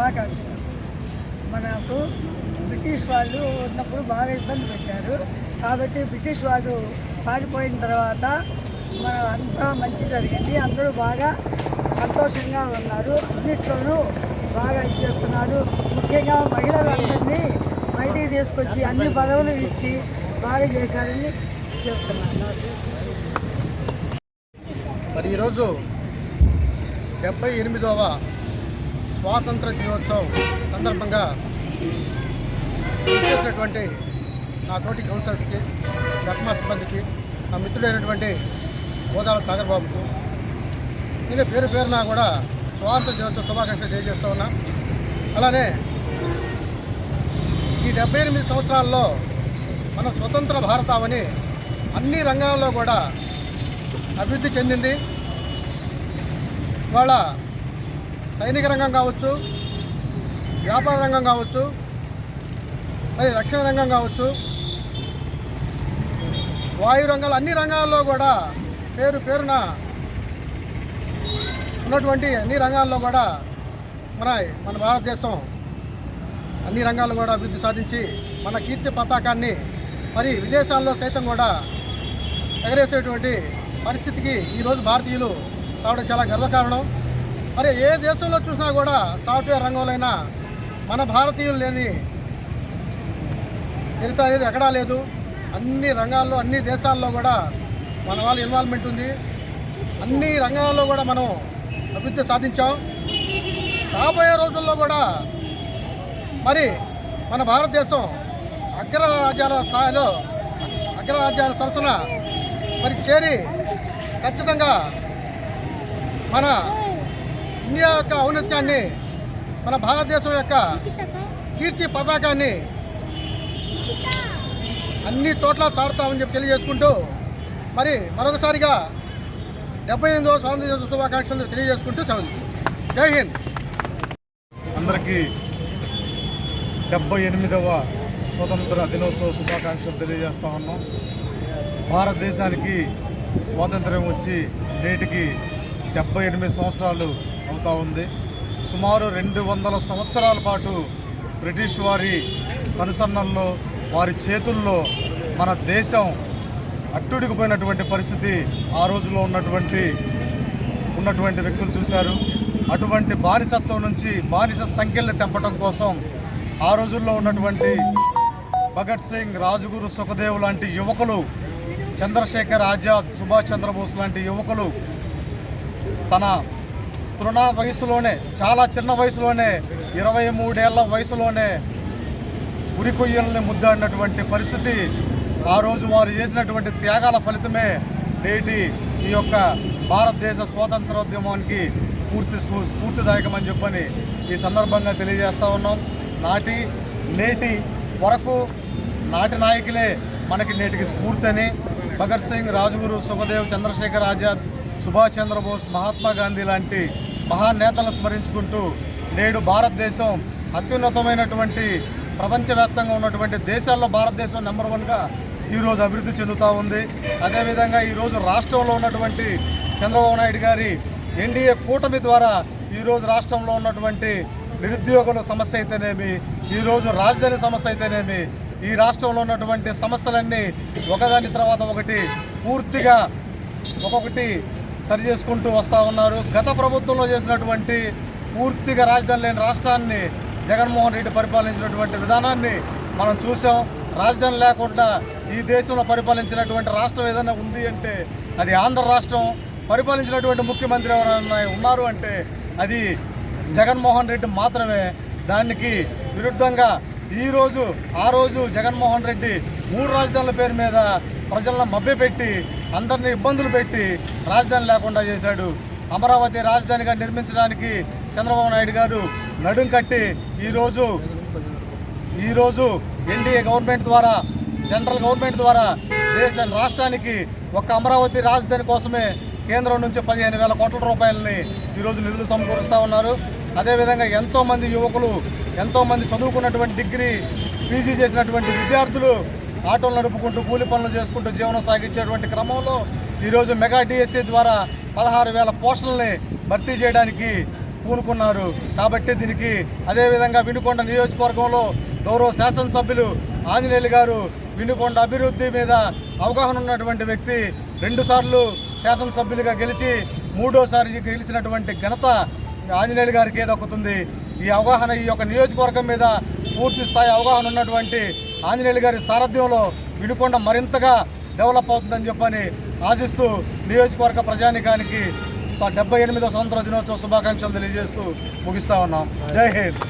శుభాకాంక్షలు మనకు బ్రిటిష్ వాళ్ళు ఉన్నప్పుడు బాగా ఇబ్బంది పెట్టారు. కాబట్టి బ్రిటిష్ వాళ్ళు పారిపోయిన తర్వాత మన అంతా మంచి జరిగింది. అందరూ బాగా సంతోషంగా ఉన్నారు. అన్నిట్లోనూ బాగా ఇచ్చేస్తున్నారు ముఖ్యంగా మహిళలందరినీ బయటికి తీసుకొచ్చి అన్ని పదవులు ఇచ్చి బాగా చేశారని చెప్తున్నాను మరి ఈరోజు డెబ్బై ఎనిమిదవ స్వాతంత్ర దినోత్సవం సందర్భంగా చేసినటువంటి నా తోటి కౌన్సిలర్స్కి దర్మా సిబ్బందికి నా మిత్రుడైనటువంటి గోదాల సాగర్ బాబుకు నేను పేరు పేరున కూడా స్వాతంత్ర దినోత్సవ శుభాకాంక్షలు తెలియజేస్తూ ఉన్నా. అలానే ఈ డెబ్బై ఎనిమిది సంవత్సరాల్లో మన స్వతంత్ర భారతావని అన్ని రంగాల్లో కూడా అభివృద్ధి చెందింది. వాళ్ళ సైనిక రంగం కావచ్చు వ్యాపార రంగం కావచ్చు మరి రక్షణ రంగం కావచ్చు వాయు రంగాలు అన్ని రంగాల్లో కూడా పేరు పేరున ఉన్నటువంటి అన్ని రంగాల్లో కూడా మన మన భారతదేశం అన్ని రంగాల్లో కూడా అభివృద్ధి సాధించి మన కీర్తి పతాకాన్ని మరి విదేశాల్లో సైతం కూడా ఎగరేసేటువంటి పరిస్థితికి ఈరోజు భారతీయులు రావడం చాలా గర్వకారణం. మరి ఏ దేశంలో చూసినా కూడా సాఫ్ట్వేర్ రంగంలో మన భారతీయులు లేని చరిత్ర అనేది ఎక్కడా లేదు. అన్ని రంగాల్లో అన్ని దేశాల్లో కూడా మన వాళ్ళ ఇన్వాల్వ్మెంట్ ఉంది. అన్ని రంగాల్లో కూడా మనం అభివృద్ధి సాధించాం. రాబోయే రోజుల్లో కూడా మరి మన భారతదేశం అగ్రరాజ్యాల స్థాయిలో అగ్రరాజ్యాల సరసన మరి చేరి ఖచ్చితంగా మన ఇండియా యొక్క ఔన్నత్యాన్ని మన భారతదేశం యొక్క కీర్తి పతాకాన్ని అన్ని చోట్ల తాడుతామని చెప్పి తెలియజేసుకుంటూ మరి మరొకసారిగా డెబ్బై ఎనిమిదవ స్వాతంత్ర దినోత్సవ శుభాకాంక్షలు తెలియజేసుకుంటూ సెలవు జై హింద్. అందరికీ డెబ్బై ఎనిమిదవ స్వతంత్ర దినోత్సవ శుభాకాంక్షలు తెలియజేస్తా ఉన్నాం. భారతదేశానికి స్వాతంత్ర్యం వచ్చి నేటికి డెబ్బై ఎనిమిది సంవత్సరాలు అవుతా ఉంది. సుమారు రెండు వందల సంవత్సరాల పాటు బ్రిటిష్ వారి కనుసన్నల్లో వారి చేతుల్లో మన దేశం అట్టుడికిపోయినటువంటి పరిస్థితి ఆ రోజులో ఉన్నటువంటి ఉన్నటువంటి వ్యక్తులు చూశారు. అటువంటి బానిసత్వం నుంచి బానిస సంఖ్యల్ని తెంపడం కోసం ఆ రోజుల్లో ఉన్నటువంటి భగత్ సింగ్ రాజుగురు సుఖదేవ్ లాంటి యువకులు చంద్రశేఖర్ ఆజాద్ సుభాష్ చంద్రబోస్ లాంటి యువకులు తన తృణ వయసులోనే చాలా చిన్న వయసులోనే ఇరవై మూడేళ్ళ వయసులోనే ఉరి కొయ్యల్ని ముద్దాడినటువంటి పరిస్థితి ఆ రోజు వారు చేసినటువంటి త్యాగాల ఫలితమే నేటి ఈ యొక్క భారతదేశ స్వాతంత్రోద్యమానికి పూర్తి స్ఫూర్తిదాయకమని చెప్పని ఈ సందర్భంగా తెలియజేస్తా ఉన్నాం. నాటి నేటి వరకు నాటి నాయకులే మనకి నేటికి స్ఫూర్తి అని భగత్ సింగ్ రాజగురు సుఖదేవ్ చంద్రశేఖర్ ఆజాద్ సుభాష్ చంద్రబోస్ మహాత్మా గాంధీ లాంటి మహానేతలను స్మరించుకుంటూ నేడు భారతదేశం అత్యున్నతమైనటువంటి ప్రపంచవ్యాప్తంగా ఉన్నటువంటి దేశాల్లో భారతదేశం నెంబర్ వన్గా ఈరోజు అభివృద్ధి చెందుతూ ఉంది. అదేవిధంగా ఈరోజు రాష్ట్రంలో ఉన్నటువంటి చంద్రబాబు నాయుడు గారి ఎన్డీఏ కూటమి ద్వారా ఈరోజు రాష్ట్రంలో ఉన్నటువంటి నిరుద్యోగుల సమస్య అయితేనేమి ఈరోజు రాజధాని సమస్య అయితేనేమి ఈ రాష్ట్రంలో ఉన్నటువంటి సమస్యలన్నీ ఒకదాని తర్వాత ఒకటి పూర్తిగా ఒక్కొక్కటి సరి చేసుకుంటూ వస్తూ ఉన్నారు. గత ప్రభుత్వంలో చేసినటువంటి పూర్తిగా రాజధాని లేని రాష్ట్రాన్ని జగన్మోహన్ రెడ్డి పరిపాలించినటువంటి విధానాన్ని మనం చూసాం. రాజధాని లేకుండా ఈ దేశంలో పరిపాలించినటువంటి రాష్ట్రం ఏదైనా ఉంది అంటే అది ఆంధ్ర రాష్ట్రం. పరిపాలించినటువంటి ముఖ్యమంత్రి ఎవరైనా ఉన్నారు అంటే అది జగన్మోహన్ రెడ్డి మాత్రమే. దానికి విరుద్ధంగా ఈరోజు ఆ రోజు జగన్మోహన్ రెడ్డి మూడు రాజధానుల పేరు మీద ప్రజలను మభ్యపెట్టి అందరినీ ఇబ్బందులు పెట్టి రాజధాని లేకుండా చేశాడు. అమరావతి రాజధానిగా నిర్మించడానికి చంద్రబాబు నాయుడు గారు నడుం కట్టి ఈరోజు ఈరోజు ఎన్డీఏ గవర్నమెంట్ ద్వారా సెంట్రల్ గవర్నమెంట్ ద్వారా దేశ రాష్ట్రానికి ఒక అమరావతి రాజధాని కోసమే కేంద్రం నుంచి పదిహేను వేల కోట్ల రూపాయలని ఈరోజు నిధులు సమకూరుస్తూ ఉన్నారు. అదేవిధంగా ఎంతోమంది యువకులు ఎంతోమంది చదువుకున్నటువంటి డిగ్రీ పీజీ చేసినటువంటి విద్యార్థులు ఆటోలు నడుపుకుంటూ కూలి పనులు చేసుకుంటూ జీవనం సాగించేటువంటి క్రమంలో ఈరోజు మెగా డిఎస్సీ ద్వారా పదహారు వేల పోస్టులని భర్తీ చేయడానికి పూనుకున్నారు. కాబట్టి దీనికి అదేవిధంగా వినుకొండ నియోజకవర్గంలో గౌరవ శాసనసభ్యులు ఆంజనేయులు గారు వినుకొండ అభివృద్ధి మీద అవగాహన ఉన్నటువంటి వ్యక్తి రెండుసార్లు శాసనసభ్యులుగా గెలిచి మూడోసారి గెలిచినటువంటి ఘనత ఆంజనేయులు గారికి దక్కుతుంది. ఈ అవగాహన ఈ యొక్క నియోజకవర్గం మీద పూర్తి స్థాయి అవగాహన ఉన్నటువంటి ఆంజనేయులు గారి సారథ్యంలో వినుకొండ మరింతగా డెవలప్ అవుతుందని చెప్పని ఆశిస్తూ నియోజకవర్గ ప్రజానికానికి డెబ్బై ఎనిమిదో స్వతంత్ర దినోత్సవ శుభాకాంక్షలు తెలియజేస్తూ ముగిస్తా ఉన్నాం. జై హింద్.